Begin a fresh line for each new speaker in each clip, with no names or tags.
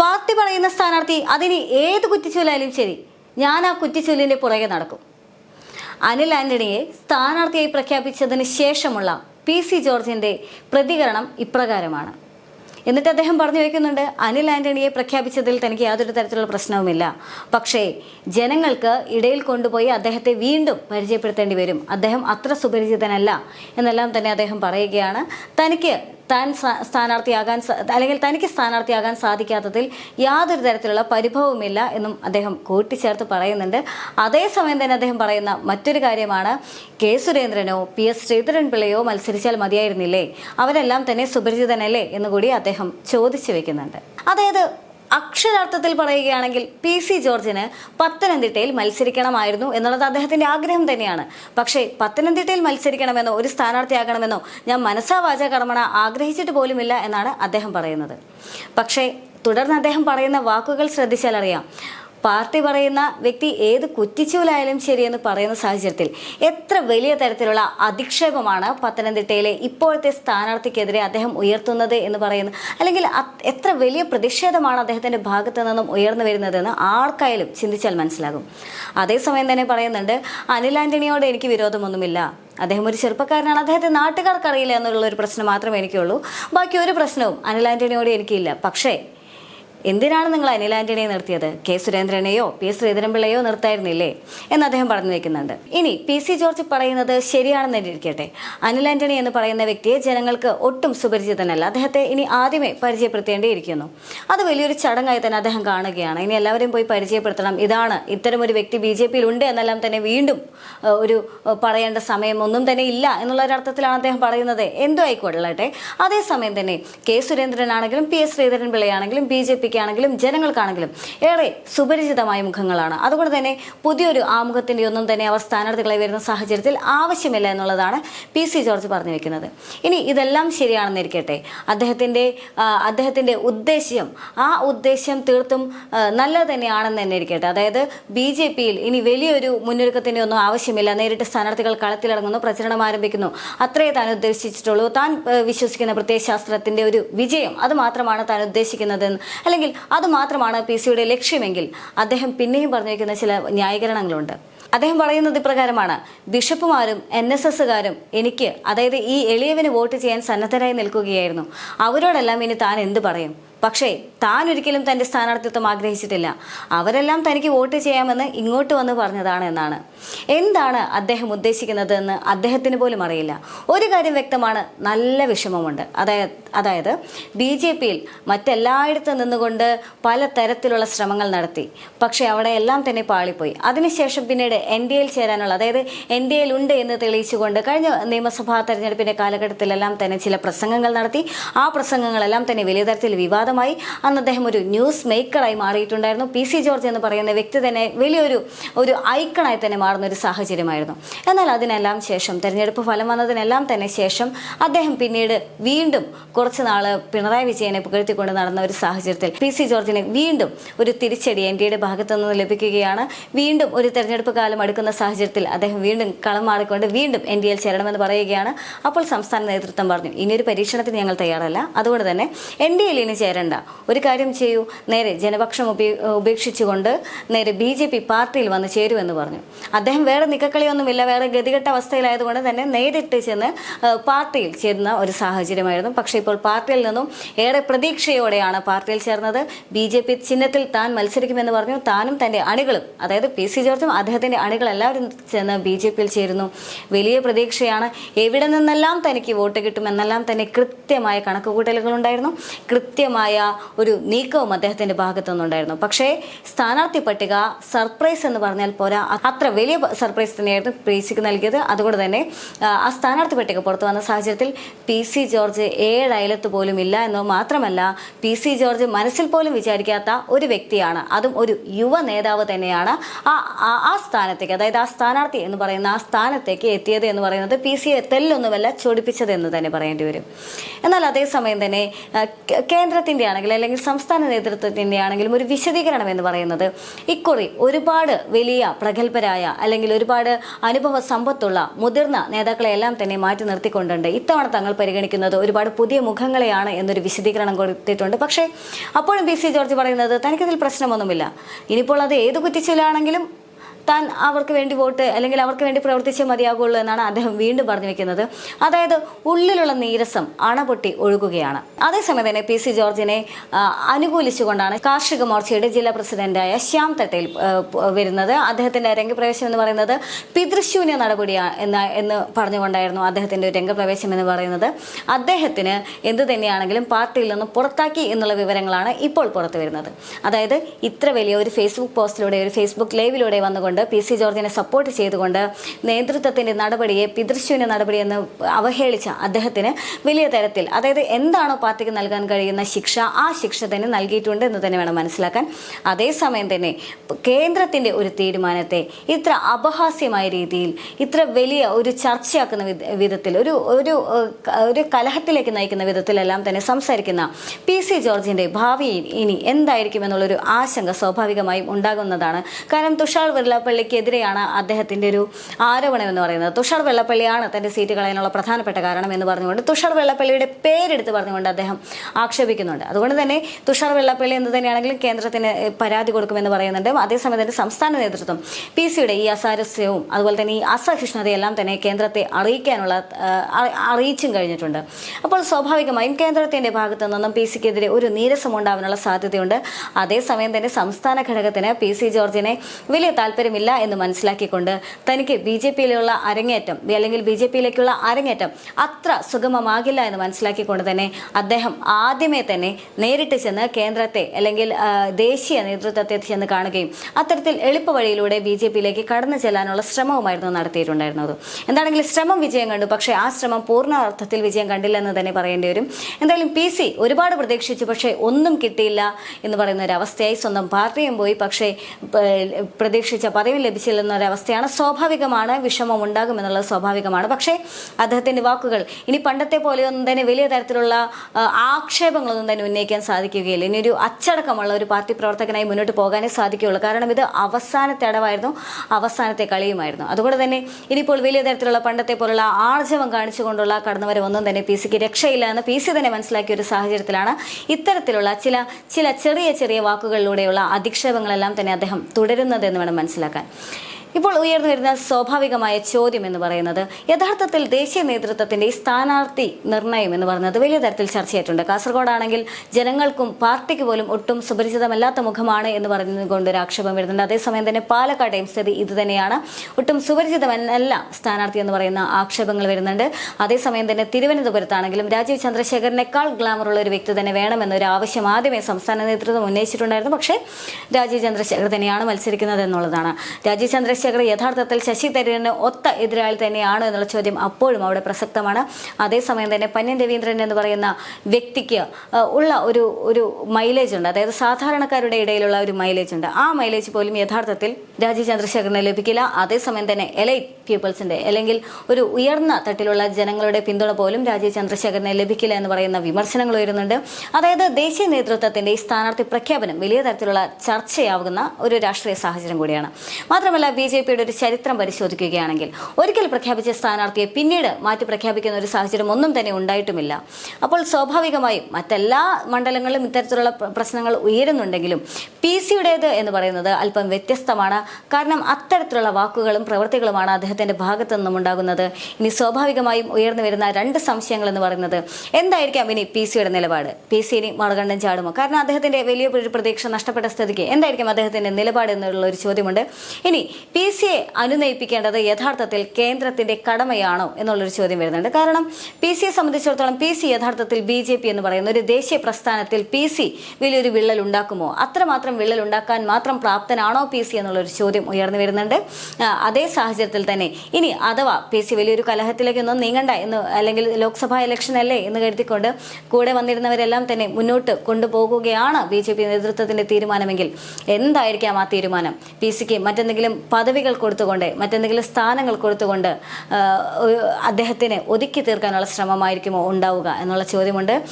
Party പറയുന്ന സ്ഥാനാർത്ഥി അതിന് ഏത് കുറ്റിച്ചൂലായാലും ശരി ഞാൻ ആ കുറ്റിച്ചൂലിന്റെ പുറകെ നടക്കും. അനിൽ ആന്റണിയെ സ്ഥാനാർത്ഥിയായി പ്രഖ്യാപിച്ചതിന് ശേഷമുള്ള പി സി ജോർജിന്റെ പ്രതികരണം ഇപ്രകാരമാണ്. എന്നിട്ട് അദ്ദേഹം പറഞ്ഞു വയ്ക്കുന്നുണ്ട് അനിൽ ആന്റണിയെ പ്രഖ്യാപിച്ചതിൽ തനിക്ക് യാതൊരു തരത്തിലുള്ള പ്രശ്നവുമില്ല. പക്ഷേ ജനങ്ങൾക്ക് ഇടയിൽ കൊണ്ടുപോയി അദ്ദേഹത്തെ വീണ്ടും പരിചയപ്പെടുത്തേണ്ടി വരും. അദ്ദേഹം അത്ര സുപരിചിതനല്ല എന്നെല്ലാം തന്നെ അദ്ദേഹം പറയുകയാണ്. തനിക്ക് താൻ സ്ഥാ- സ്ഥാനാർത്ഥിയാകാൻ അല്ലെങ്കിൽ തനിക്ക് സ്ഥാനാർത്ഥിയാകാൻ സാധിക്കാത്തതിൽ യാതൊരു തരത്തിലുള്ള പരിഭവമില്ല എന്നും അദ്ദേഹം കൂട്ടിച്ചേർത്ത് പറയുന്നുണ്ട്. അതേസമയം തന്നെ അദ്ദേഹം പറയുന്ന മറ്റൊരു കാര്യമാണ് കെ സുരേന്ദ്രനോ പി എസ് ശ്രീധരൻപിള്ളയോ മത്സരിച്ചാൽ മതിയായിരുന്നില്ലേ? അവരെല്ലാം തന്നെ സുപരിചിതനല്ലേ എന്നുകൂടി അദ്ദേഹം ചോദിച്ചു വെക്കുന്നുണ്ട്. അതായത് അക്ഷരാർത്ഥത്തിൽ പറയുകയാണെങ്കിൽ പി സി ജോർജിന് പത്തനംതിട്ടയിൽ മത്സരിക്കണമായിരുന്നു എന്നുള്ളത് അദ്ദേഹത്തിന്റെ ആഗ്രഹം തന്നെയാണ്. പക്ഷേ പത്തനംതിട്ടയിൽ മത്സരിക്കണമെന്നോ ഒരു സ്ഥാനാർത്ഥിയാകണമെന്നോ ഞാൻ മനസ്സാ വാച കർമ്മണ ആഗ്രഹിച്ചിട്ട് പോലുമില്ല എന്നാണ് അദ്ദേഹം പറയുന്നത്. പക്ഷേ തുടർന്ന് അദ്ദേഹം പറയുന്ന വാക്കുകൾ ശ്രദ്ധിച്ചാൽ അറിയാം പാർട്ടി പറയുന്ന വ്യക്തി ഏത് കുറ്റിച്ചൂലായാലും ശരിയെന്ന് പറയുന്ന സാഹചര്യത്തിൽ എത്ര വലിയ തരത്തിലുള്ള അധിക്ഷേപമാണ് പത്തനംതിട്ടയിലെ ഇപ്പോഴത്തെ സ്ഥാനാർത്ഥിക്കെതിരെ അദ്ദേഹം ഉയർത്തുന്നത് എന്ന് പറയുന്നു? അല്ലെങ്കിൽ എത്ര വലിയ പ്രതിഷേധമാണ് അദ്ദേഹത്തിന്റെ ഭാഗത്തു നിന്നും ഉയർന്നു വരുന്നതെന്ന് ആർക്കായാലും ചിന്തിച്ചാൽ മനസ്സിലാകും. അതേസമയം തന്നെ പറയുന്നുണ്ട് അനിൽ ആന്റണിയോട് എനിക്ക് വിരോധമൊന്നുമില്ല. അദ്ദേഹം ഒരു ചെറുപ്പക്കാരനാണ്. അദ്ദേഹത്തെ നാട്ടുകാർക്കറിയില്ല എന്നുള്ള ഒരു പ്രശ്നം മാത്രമേ എനിക്കുള്ളൂ. ബാക്കി ഒരു പ്രശ്നവും അനിൽ ആന്റണിയോട് എനിക്കില്ല. പക്ഷേ എന്തിനാണ് നിങ്ങൾ അനിൽ ആന്റണിയെ നിർത്തിയത്? കെ സുരേന്ദ്രനെയോ പി ശ്രീധരൻപിള്ളയോ നിർത്തായിരുന്നില്ലേ? എന്ന് അദ്ദേഹം പറഞ്ഞു വെക്കുന്നുണ്ട്. ഇനി പി സി ജോർജ് പറയുന്നത് ശരിയാണെന്ന് ഇരിക്കട്ടെ അനിൽ ആന്റണി എന്ന് പറയുന്ന വ്യക്തിയെ ജനങ്ങൾക്ക് ഒട്ടും സുപരിചിതനല്ല. അദ്ദേഹത്തെ ഇനി ആദ്യമേ പരിചയപ്പെടുത്തേണ്ടിയിരിക്കുന്നു. അത് വലിയൊരു ചടങ്ങായി തന്നെ അദ്ദേഹം കാണുകയാണ്. ഇനി എല്ലാവരെയും പോയി പരിചയപ്പെടുത്തണം. ഇതാണ് ഇത്തരം ഒരു വ്യക്തി ബി ജെ പിയിൽ ഉണ്ട് എന്നെല്ലാം തന്നെ വീണ്ടും ഒരു പറയേണ്ട സമയം ഒന്നും തന്നെ ഇല്ല എന്നുള്ള അർത്ഥത്തിലാണ് അദ്ദേഹം പറയുന്നത്. എന്തോ ആയിക്കൊള്ളട്ടെ അതേസമയം തന്നെ കെ സുരേന്ദ്രനാണെങ്കിലും പി എസ് ശ്രീധരൻപിള്ളയാണെങ്കിലും ബി ജെ പിക്ക് ആണെങ്കിലും ജനങ്ങൾക്കാണെങ്കിലും ഏറെ സുപരിചിതമായ മുഖങ്ങളാണ്. അതുകൊണ്ട് തന്നെ പുതിയൊരു ആമുഖത്തിന്റെ ഒന്നും തന്നെ അവർ സ്ഥാനാർത്ഥികളായി വരുന്ന സാഹചര്യത്തിൽ ആവശ്യമില്ല എന്നുള്ളതാണ് പി സി ജോർജ് പറഞ്ഞു വെക്കുന്നത്. ഇനി ഇതെല്ലാം ശരിയാണെന്നിരിക്കട്ടെ അദ്ദേഹത്തിന്റെ അദ്ദേഹത്തിന്റെ ഉദ്ദേശ്യം ആ ഉദ്ദേശ്യം തീർത്തും നല്ലത് തന്നെയാണെന്ന് തന്നെ ഇരിക്കട്ടെ. അതായത് ബി ജെ പിയിൽ ഇനി വലിയൊരു മുന്നൊരുക്കത്തിന്റെ ഒന്നും ആവശ്യമില്ല. നേരിട്ട് സ്ഥാനാർത്ഥികൾ കളത്തിലിറങ്ങുന്നു പ്രചരണം ആരംഭിക്കുന്നു. അത്രേ താൻ ഉദ്ദേശിച്ചിട്ടുള്ളൂ. താൻ വിശ്വസിക്കുന്ന പ്രത്യയശാസ്ത്രത്തിന്റെ ഒരു വിജയം. അത് മാത്രമാണ് താൻ ഉദ്ദേശിക്കുന്നതെന്ന്. അല്ലെങ്കിൽ അത് മാത്രമാണ് പി സിയുടെ ലക്ഷ്യമെങ്കിൽ. അദ്ദേഹം പിന്നെയും പറഞ്ഞേക്കുന്ന ചില ന്യായീകരണങ്ങളുണ്ട്. അദ്ദേഹം പറയുന്നത് ഇപ്രകാരമാണ്. ബിഷപ്പുമാരും എൻ എസ് എസ്സുകാരും എനിക്ക് അതായത് ഈ എളിയവന് വോട്ട് ചെയ്യാൻ സന്നദ്ധരായി നിൽക്കുകയായിരുന്നു. അവരോടെല്ലാം ഇനി താൻ എന്ത് പറയും? പക്ഷേ താൻ ഒരിക്കലും തന്റെ സ്ഥാനാർത്ഥിത്വം ആഗ്രഹിച്ചിട്ടില്ല. അവരെല്ലാം തനിക്ക് വോട്ട് ചെയ്യാമെന്ന് ഇങ്ങോട്ട് വന്ന് പറഞ്ഞതാണ് എന്നാണ്. എന്താണ് അദ്ദേഹം ഉദ്ദേശിക്കുന്നത് എന്ന് അദ്ദേഹത്തിന് പോലും അറിയില്ല. ഒരു കാര്യം വ്യക്തമാണ് നല്ല വിഷമമുണ്ട്. അതായത് അതായത് ബി ജെ പിയിൽ മറ്റെല്ലായിടത്തും നിന്നുകൊണ്ട് പല തരത്തിലുള്ള ശ്രമങ്ങൾ നടത്തി. പക്ഷേ അവിടെ എല്ലാം തന്നെ പാളിപ്പോയി. അതിനുശേഷം പിന്നീട് എൻ ഡി എയിൽ ചേരാനുള്ള അതായത് എൻ ഡി എയിൽ ഉണ്ട് എന്ന് തെളിയിച്ചുകൊണ്ട് കഴിഞ്ഞ നിയമസഭാ തെരഞ്ഞെടുപ്പിന്റെ കാലഘട്ടത്തിലെല്ലാം തന്നെ ചില പ്രസംഗങ്ങൾ നടത്തി. ആ പ്രസംഗങ്ങളെല്ലാം തന്നെ വലിയ തരത്തിൽ വിവാദമായി. അന്ന് അദ്ദേഹം ഒരു ന്യൂസ് മേക്കറായി മാറിയിട്ടുണ്ടായിരുന്നു. പി സി ജോർജ് എന്ന് പറയുന്ന വ്യക്തി തന്നെ വലിയൊരു ഒരു ഐക്കണായി തന്നെ മാറുന്ന ഒരു സാഹചര്യമായിരുന്നു. എന്നാൽ അതിനെല്ലാം ശേഷം തെരഞ്ഞെടുപ്പ് ഫലം വന്നതിനെല്ലാം തന്നെ ശേഷം അദ്ദേഹം പിന്നീട് വീണ്ടും കുറച്ച് നാൾ പിണറായി വിജയനെ പുകഴ്ത്തിക്കൊണ്ട് നടന്ന ഒരു സാഹചര്യത്തിൽ പി സി ജോർജിന് വീണ്ടും ഒരു തിരിച്ചടി എൻ ഡിയുടെ ഭാഗത്തു നിന്ന് ലഭിക്കുകയാണ്. വീണ്ടും ഒരു തെരഞ്ഞെടുപ്പ് കാലം അടുക്കുന്ന സാഹചര്യത്തിൽ അദ്ദേഹം വീണ്ടും കളം മാറിക്കൊണ്ട് വീണ്ടും എൻ ഡി എൽ ചേരണമെന്ന് പറയുകയാണ്. അപ്പോൾ സംസ്ഥാന നേതൃത്വം പറഞ്ഞു ഇനിയൊരു പരീക്ഷണത്തിന് ഞങ്ങൾ തയ്യാറല്ല. അതുകൊണ്ട് തന്നെ എൻ ഡി എൽ ഇനി ചേരണ്ട ഒരു കാര്യം ചെയ്യൂ. നേരെ ജനപക്ഷം ഉപേ ഉപേക്ഷിച്ചുകൊണ്ട് നേരെ ബി ജെ പി പാർട്ടിയിൽ വന്ന് ചേരുമെന്ന് പറഞ്ഞു. അദ്ദേഹം വേറെ നിക്കക്കളിയൊന്നുമില്ല. വേറെ ഗതികെട്ട അവസ്ഥയിലായതുകൊണ്ട് തന്നെ നേരിട്ട് ചെന്ന് പാർട്ടിയിൽ ചേരുന്ന ഒരു സാഹചര്യമായിരുന്നു. പക്ഷേ ഇപ്പോൾ പാർട്ടിയിൽ നിന്നും ഏറെ പ്രതീക്ഷയോടെയാണ് പാർട്ടിയിൽ ചേർന്നത്. ബി ജെ പി ചിഹ്നത്തിൽ താൻ മത്സരിക്കുമെന്ന് പറഞ്ഞു. താനും തന്റെ അണികളും അതായത് പി സി ജോർജും അദ്ദേഹത്തിന്റെ അണികൾ എല്ലാവരും ചെന്ന് ബി ജെ പിയിൽ ചേരുന്നു. വലിയ പ്രതീക്ഷയാണ്. എവിടെ നിന്നെല്ലാം തനിക്ക് വോട്ട് കിട്ടുമെന്നെല്ലാം തന്നെ കൃത്യമായ കണക്കുകൂട്ടലുകളുണ്ടായിരുന്നു കൃത്യമായ ഒരു നീക്കവും അദ്ദേഹത്തിന്റെ ഭാഗത്തു നിന്നുണ്ടായിരുന്നു പക്ഷേ സ്ഥാനാർത്ഥി പട്ടിക സർപ്രൈസ് എന്ന് പറഞ്ഞാൽ പോരാ. അത്ര വലിയ സർപ്രൈസ് തന്നെയായിരുന്നു പി സിക്ക് നൽകിയത്. അതുകൊണ്ട് തന്നെ ആ, സ്ഥാനാർത്ഥി പട്ടിക പുറത്തു വന്ന സാഹചര്യത്തിൽ പി സി ജോർജ് ഏഴ് അയലത്ത് പോലും ഇല്ല എന്ന് മാത്രമല്ല പി സി ജോർജ് മനസ്സിൽ പോലും വിചാരിക്കാത്ത ഒരു വ്യക്തിയാണ്. അതും ഒരു യുവ നേതാവ് തന്നെയാണ് ആ ആ- സ്ഥാനത്തേക്ക് അതായത് ആ സ്ഥാനാർത്ഥി എന്ന് പറയുന്ന ആ സ്ഥാനത്തേക്ക് എത്തിയത് എന്ന് പറയുന്നത് പി സി തെല്ലൊന്നുമല്ല ചൊടിപ്പിച്ചത് എന്ന് തന്നെ പറയേണ്ടി വരും. എന്നാൽ അതേസമയം തന്നെ ആ, കേ- ആണെങ്കിലും അല്ലെങ്കിൽ സംസ്ഥാന നേതൃത്വത്തിന്റെ ആണെങ്കിലും ഒരു വിശദീകരണം എന്ന് പറയുന്നത് ഇക്കുറി ഒരുപാട് വലിയ പ്രഗത്ഭരായ അല്ലെങ്കിൽ ഒരുപാട് അനുഭവ സമ്പത്തുള്ള മുതിർന്ന നേതാക്കളെ എല്ലാം തന്നെ മാറ്റി നിർത്തിക്കൊണ്ടുണ്ട്. ഇത്തവണ തങ്ങൾ പരിഗണിക്കുന്നത് ഒരുപാട് പുതിയ മുഖങ്ങളെയാണ് എന്നൊരു വിശദീകരണം കൊടുത്തിട്ടുണ്ട്. പക്ഷേ അപ്പോഴും പി സി ജോർജ് പറയുന്നത് തനിക്കതിൽ പ്രശ്നമൊന്നുമില്ല. ഇനിയിപ്പോൾ അത് ഏത് കുറ്റിച്ചൂലാണെങ്കിലും താൻ അവർക്ക് വേണ്ടി വോട്ട് അല്ലെങ്കിൽ അവർക്ക് വേണ്ടി പ്രവർത്തിച്ചേ മതിയാകുള്ളൂ എന്നാണ് അദ്ദേഹം വീണ്ടും പറഞ്ഞു വെക്കുന്നത്. അതായത് ഉള്ളിലുള്ള നീരസം അണപൊട്ടി ഒഴുകുകയാണ്. അതേസമയം തന്നെ പി സി ജോർജിനെ അനുകൂലിച്ചുകൊണ്ടാണ് കാർഷിക മോർച്ചയുടെ ജില്ലാ പ്രസിഡന്റായ ശ്യാം തട്ടേൽ വരുന്നത്. അദ്ദേഹത്തിന്റെ രംഗപ്രവേശം എന്ന് പറയുന്നത് പിതൃശൂന്യ നടപടിയാണ് എന്ന് എന്ന് പറഞ്ഞുകൊണ്ടായിരുന്നു അദ്ദേഹത്തിന്റെ രംഗപ്രവേശം എന്ന് പറയുന്നത്. അദ്ദേഹത്തിന് എന്ത് തന്നെയാണെങ്കിലും പാർട്ടിയിൽ നിന്ന് പുറത്താക്കി എന്നുള്ള വിവരങ്ങളാണ് ഇപ്പോൾ പുറത്തു വരുന്നത് അതായത് ഇത്ര വലിയ ഒരു ഫേസ്ബുക്ക് പോസ്റ്റിലൂടെ ഒരു ഫേസ്ബുക്ക് ലൈവിലൂടെ വന്നുകൊണ്ട് പി സി ജോർജിനെ സപ്പോർട്ട് ചെയ്തുകൊണ്ട് നേതൃത്വത്തിന്റെ നടപടിയെ പിതൃശൂന്യ നടപടിയെന്ന് അവഹേളിച്ച അദ്ദേഹത്തിന് വലിയ തരത്തിൽ അതായത് എന്താണോ പാർട്ടിക്ക് നൽകാൻ കഴിയുന്ന ശിക്ഷ ആ ശിക്ഷ തന്നെ നൽകിയിട്ടുണ്ട് എന്ന് തന്നെ വേണം മനസ്സിലാക്കാൻ. അതേസമയം തന്നെ കേന്ദ്രത്തിന്റെ ഒരു തീരുമാനത്തെ ഇത്ര അപഹാസ്യമായ രീതിയിൽ ഇത്ര വലിയ ഒരു ചർച്ചയാക്കുന്ന വിധത്തിൽ ഒരു ഒരു ഒരു കലഹത്തിലേക്ക് നയിക്കുന്ന വിധത്തിലെല്ലാം തന്നെ സംസാരിക്കുന്ന പി സി ജോർജിന്റെ ഭാവി ഇനി എന്തായിരിക്കും എന്നുള്ളൊരു ആശങ്ക സ്വാഭാവികമായും ഉണ്ടാകുന്നതാണ്. കാരണം തുഷാർ വെള്ളപ്പള്ളിക്കെതിരെയാണ് അദ്ദേഹത്തിന്റെ ഒരു ആരോപണം എന്ന് പറയുന്നത്. തുഷാർ വെള്ളപ്പള്ളിയാണ് തന്റെ സീറ്റ് കളയാനുള്ള പ്രധാനപ്പെട്ട കാരണം എന്ന് പറഞ്ഞുകൊണ്ട് തുഷാർ വെള്ളപ്പള്ളിയുടെ പേരെടുത്ത് പറഞ്ഞുകൊണ്ട് അദ്ദേഹം ആക്ഷേപിക്കുന്നുണ്ട്. അതുകൊണ്ട് തന്നെ തുഷാർ വെള്ളപ്പള്ളി എന്ന് തന്നെയാണെങ്കിലും കേന്ദ്രത്തിന് പരാതി കൊടുക്കുമെന്ന് പറയുന്നുണ്ട്. അതേസമയം തന്നെ സംസ്ഥാന നേതൃത്വം പി സിയുടെ ഈ അസാരസ്യവും അതുപോലെ തന്നെ ഈ അസഹിഷ്ണുതയെല്ലാം തന്നെ കേന്ദ്രത്തെ അറിയിക്കാനുള്ള അറിയിച്ചും കഴിഞ്ഞിട്ടുണ്ട്. അപ്പോൾ സ്വാഭാവികമായും കേന്ദ്രത്തിന്റെ ഭാഗത്തു നിന്നും പി സിക്കെതിരെ ഒരു നീരസം ഉണ്ടാവാനുള്ള സാധ്യതയുണ്ട്. അതേസമയം തന്നെ സംസ്ഥാന ഘടകത്തിന് പി സി ജോർജിനെ വലിയ താല്പര്യമില്ല എന്ന് മനസ്സിലാക്കിക്കൊണ്ട് തനിക്ക് ബി ജെ പിയിലുള്ള അരങ്ങേറ്റം അല്ലെങ്കിൽ ബി ജെ പിയിലേക്കുള്ള അരങ്ങേറ്റം അത്ര സുഗമമാകില്ല എന്ന് മനസ്സിലാക്കിക്കൊണ്ട് തന്നെ അദ്ദേഹം ആദ്യമേ തന്നെ നേരിട്ട് ചെന്ന് കേന്ദ്രത്തെ അല്ലെങ്കിൽ ദേശീയ നേതൃത്വത്തെ ചെന്ന് കാണുകയും അത്തരത്തിൽ എളുപ്പ വഴിയിലൂടെ ബി ജെ പിയിലേക്ക് കടന്നു ചെല്ലാനുള്ള ശ്രമവുമായിരുന്നു നടത്തിയിട്ടുണ്ടായിരുന്നത്. എന്താണെങ്കിലും ശ്രമം വിജയം കണ്ടു. പക്ഷേ ആ ശ്രമം പൂർണ അർത്ഥത്തിൽ വിജയം കണ്ടില്ലെന്ന് തന്നെ പറയേണ്ടി വരും. എന്തായാലും പി സി ഒരുപാട് പ്രതീക്ഷിച്ചു. പക്ഷേ ഒന്നും കിട്ടിയില്ല എന്ന് പറയുന്ന ഒരു അവസ്ഥയായി സ്വന്തം പാർട്ടിയും പോയി. പക്ഷേ പ്രതീക്ഷിച്ച പദവി ലഭിച്ചില്ലെന്ന ഒരു അവസ്ഥയാണ് സ്വാഭാവികമാണ് വിഷമം ഉണ്ടാകുമെന്നുള്ളത് സ്വാഭാവികമാണ്. പക്ഷേ അദ്ദേഹത്തിന്റെ വാക്കുകൾ ഇനി പണ്ടത്തെ പോലെയൊന്നും തന്നെ വലിയ തരത്തിലുള്ള ആക്ഷേപങ്ങളൊന്നും തന്നെ ഉന്നയിക്കാൻ സാധിക്കുകയില്ല. ഇനി ഒരു അച്ചടക്കമുള്ള ഒരു പാർട്ടി പ്രവർത്തകനായി മുന്നോട്ട് പോകാനേ സാധിക്കുകയുള്ളൂ. കാരണം ഇത് അവസാനത്തെ അടവായിരുന്നു അവസാനത്തെ കളിയുമായിരുന്നു. അതുകൊണ്ട് തന്നെ ഇനിയിപ്പോൾ വലിയ തരത്തിലുള്ള പണ്ടത്തെ പോലുള്ള ആർജവം കാണിച്ചുകൊണ്ടുള്ള കടന്നുവരവൊന്നും തന്നെ പി സിക്ക് രക്ഷയില്ല എന്ന് പി സി തന്നെ മനസ്സിലാക്കിയ ഒരു സാഹചര്യത്തിലാണ് ഇത്തരത്തിലുള്ള ചില ചില ചെറിയ ചെറിയ വാക്കുകളിലൂടെയുള്ള അധിക്ഷേപങ്ങളെല്ലാം തന്നെ അദ്ദേഹം തുടരുന്നത് എന്ന് വേണം മനസ്സിലാക്കാൻ ഇപ്പോൾ ഉയർന്നു വരുന്ന സ്വാഭാവികമായ ചോദ്യം എന്ന് പറയുന്നത് യഥാർത്ഥത്തിൽ ദേശീയ നേതൃത്വത്തിന്റെ സ്ഥാനാർത്ഥി നിർണയം എന്ന് പറയുന്നത് വലിയ തരത്തിൽ ചർച്ചയായിട്ടുണ്ട്. കാസർഗോഡാണെങ്കിൽ ജനങ്ങൾക്കും പാർട്ടിക്ക് പോലും ഒട്ടും സുപരിചിതമല്ലാത്ത മുഖമാണ് എന്ന് പറഞ്ഞുകൊണ്ട് ഒരു ആക്ഷേപം വരുന്നുണ്ട്. അതേസമയം തന്നെ പാലക്കാട്ടെയും സ്ഥിതി ഇതുതന്നെയാണ്. ഒട്ടും സുപരിചിതമല്ല സ്ഥാനാർത്ഥി എന്ന് പറയുന്ന ആക്ഷേപങ്ങൾ വരുന്നുണ്ട്. അതേസമയം തന്നെ തിരുവനന്തപുരത്താണെങ്കിലും രാജീവ് ചന്ദ്രശേഖരനേക്കാൾ ഗ്ലാമറുള്ള ഒരു വ്യക്തി തന്നെ വേണമെന്നൊരു ആവശ്യം ആദ്യമേ സംസ്ഥാന നേതൃത്വം ഉന്നയിച്ചിട്ടുണ്ടായിരുന്നു. പക്ഷേ രാജീവ് ചന്ദ്രശേഖർ തന്നെയാണ് മത്സരിക്കുന്നത് എന്നുള്ളതാണ്. രാജീവ് ചന്ദ്രശേഖർ യഥാർത്ഥത്തിൽ ശശി തരൂരിന് ഒത്ത എതിരാളി തന്നെയാണ് എന്നുള്ള ചോദ്യം അപ്പോഴും അവിടെ പ്രസക്തമാണ്. അതേസമയം തന്നെ പന്യൻ രവീന്ദ്രൻ എന്ന് പറയുന്ന വ്യക്തിക്ക് ഉള്ള ഒരു ഒരു മൈലേജ് ഉണ്ട്. അതായത് സാധാരണക്കാരുടെ ഇടയിലുള്ള ഒരു മൈലേജ് ഉണ്ട്. ആ മൈലേജ് പോലും യഥാർത്ഥത്തിൽ രാജീവ് ചന്ദ്രശേഖരന് ലഭിക്കില്ല. അതേസമയം തന്നെ എലൈറ്റ് പീപ്പിൾസിന്റെ അല്ലെങ്കിൽ ഒരു ഉയർന്ന തട്ടിലുള്ള ജനങ്ങളുടെ പിന്തുണ പോലും രാജീവ് ചന്ദ്രശേഖരനെ ലഭിക്കില്ല എന്ന് പറയുന്ന വിമർശനങ്ങൾ ഉയരുന്നുണ്ട്. അതായത് ദേശീയ നേതൃത്വത്തിന്റെ ഈ സ്ഥാനാർത്ഥി പ്രഖ്യാപനം വലിയ തരത്തിലുള്ള ചർച്ചയാവുന്ന ഒരു രാഷ്ട്രീയ സാഹചര്യം കൂടിയാണ്. മാത്രമല്ല ബി ജെ പിയുടെ ഒരു ചരിത്രം പരിശോധിക്കുകയാണെങ്കിൽ ഒരിക്കൽ പ്രഖ്യാപിച്ച സ്ഥാനാർത്ഥിയെ പിന്നീട് മാറ്റി പ്രഖ്യാപിക്കുന്ന ഒരു സാഹചര്യം ഒന്നും തന്നെ ഉണ്ടായിട്ടുമില്ല. അപ്പോൾ സ്വാഭാവികമായും മറ്റെല്ലാ മണ്ഡലങ്ങളിലും ഇത്തരത്തിലുള്ള പ്രശ്നങ്ങൾ ഉയരുന്നുണ്ടെങ്കിലും പി സിയുടേത് എന്ന് പറയുന്നത് അല്പം വ്യത്യസ്തമാണ്. കാരണം അത്തരത്തിലുള്ള വാക്കുകളും പ്രവൃത്തികളുമാണ് അദ്ദേഹത്തിന്റെ ഭാഗത്തു നിന്നും ഉണ്ടാകുന്നത്. ഇനി സ്വാഭാവികമായും ഉയർന്നു വരുന്ന രണ്ട് സംശയങ്ങൾ എന്ന് പറയുന്നത് എന്തായിരിക്കാം ഇനി പി സിയുടെ നിലപാട്? പി സി ഇനി മറുകണ്ഠം ചാടുമോ? കാരണം അദ്ദേഹത്തിന്റെ വലിയ പ്രതീക്ഷ നഷ്ടപ്പെട്ട സ്ഥിതിക്ക് എന്തായിരിക്കും അദ്ദേഹത്തിന്റെ നിലപാട് എന്നുള്ള ഒരു ചോദ്യമുണ്ട്. ഇനി പി സി എ അനുനയിപ്പിക്കേണ്ടത് യഥാർത്ഥത്തിൽ കേന്ദ്രത്തിന്റെ കടമയാണോ എന്നുള്ളൊരു ചോദ്യം വരുന്നുണ്ട്. കാരണം പി സിയെ സംബന്ധിച്ചിടത്തോളം പി സി യഥാർത്ഥത്തിൽ ബി ജെ പി എന്ന് പറയുന്ന ഒരു ദേശീയ പ്രസ്ഥാനത്തിൽ പി സി വലിയൊരു വിള്ളൽ ഉണ്ടാക്കുമോ അത്രമാത്രം വിള്ളൽ ഉണ്ടാക്കാൻ മാത്രം പ്രാപ്തനാണോ പി സി എന്നുള്ളൊരു ചോദ്യം ഉയർന്നു വരുന്നുണ്ട്. അതേ സാഹചര്യത്തിൽ തന്നെ ഇനി അഥവാ പി സി വലിയൊരു കലഹത്തിലേക്കൊന്നും നീങ്ങണ്ട എന്ന് അല്ലെങ്കിൽ ലോക്സഭാ ഇലക്ഷൻ അല്ലേ എന്ന് കരുതിക്കൊണ്ട് കൂടെ വന്നിരുന്നവരെല്ലാം തന്നെ മുന്നോട്ട് കൊണ്ടുപോകുകയാണ് ബി ജെ പി നേതൃത്വത്തിന്റെ തീരുമാനമെങ്കിൽ. എന്തായിരിക്കാം ആ തീരുമാനം? പി സിക്ക് മറ്റെന്തെങ്കിലും പദവികൾ കൊടുത്തുകൊണ്ട് മറ്റെന്തെങ്കിലും സ്ഥാനങ്ങൾ കൊടുത്തുകൊണ്ട് അദ്ദേഹത്തിനെ ഒരു- ഒതുക്കി തീർക്കാനുള്ള ശ്രമമായിരിക്കുമോ ഉണ്ടാവുക എന്നുള്ള ചോദ്യമുണ്ട്.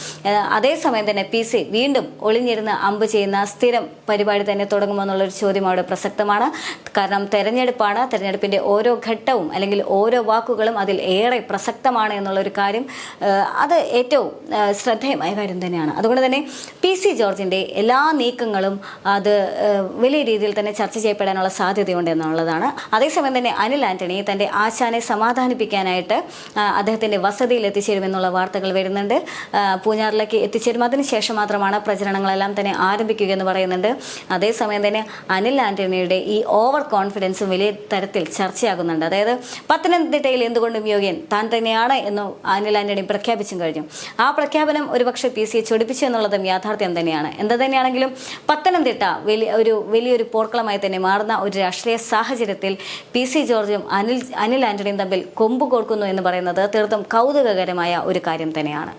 അതേസമയം തന്നെ പി സി വീണ്ടും ഒളിഞ്ഞിരുന്ന് അമ്പ് ചെയ്യുന്ന സ്ഥിരം പരിപാടി തന്നെ തുടങ്ങുമോ എന്നുള്ളൊരു ചോദ്യം അവിടെ പ്രസക്തമാണ്. കാരണം തെരഞ്ഞെടുപ്പാണ്. തെരഞ്ഞെടുപ്പിന്റെ ഓരോ ഘട്ടവും അല്ലെങ്കിൽ ഓരോ വാക്കുകളും അതിൽ ഏറെ പ്രസക്തമാണ് എന്നുള്ളൊരു കാര്യം അത് ഏറ്റവും ശ്രദ്ധേയമായ കാര്യം തന്നെയാണ്. അതുകൊണ്ട് തന്നെ പി സി ജോർജിന്റെ എല്ലാ നീക്കങ്ങളും അത് വലിയ രീതിയിൽ തന്നെ ചർച്ച ചെയ്യപ്പെടാനുള്ള സാധ്യതയുണ്ട് എന്നുള്ളതാണ്. അതേസമയം തന്നെ അനിൽ ആന്റണി തന്റെ ആശാനെ സമാധാനിപ്പിക്കാനായിട്ട് അദ്ദേഹത്തിന്റെ വസതിയിൽ എത്തിച്ചേരുമെന്നുള്ള വാർത്തകൾ വരുന്നുണ്ട്. പൂഞ്ഞാറിലേക്ക് എത്തിച്ചേരും. അതിനുശേഷം മാത്രമാണ് പ്രചരണങ്ങളെല്ലാം തന്നെ ആരംഭിക്കുക എന്ന് പറയുന്നുണ്ട്. അതേസമയം തന്നെ അനിൽ ആന്റണിയുടെ ഈ ഓവർ കോൺഫിഡൻസും വലിയ തരത്തിൽ ചർച്ചയാകുന്നുണ്ട്. അതായത് പത്തനംതിട്ടയിൽ എന്തുകൊണ്ടും യോഗ്യൻ താൻ തന്നെയാണ് എന്ന് അനിൽ ആന്റണി പ്രഖ്യാപിച്ചും കഴിഞ്ഞു. ആ പ്രഖ്യാപനം ഒരുപക്ഷെ പി സിയെ ചൊടിപ്പിച്ചു എന്നുള്ളതും യാഥാർത്ഥ്യം തന്നെയാണ്. എന്ത് തന്നെയാണെങ്കിലും പത്തനംതിട്ട വലിയ ഒരു വലിയൊരു പോർക്കളമായി തന്നെ മാറുന്ന ഒരു രാഷ്ട്രീയ സാഹചര്യത്തിൽ പി സി ജോർജും അനിൽ അനിൽ ആന്റണിയും തമ്മിൽ കൊമ്പ് കൊടുക്കുന്നു എന്ന് പറയുന്നത് തീർത്തും കൗതുകകരമായ ഒരു കാര്യം തന്നെയാണ്.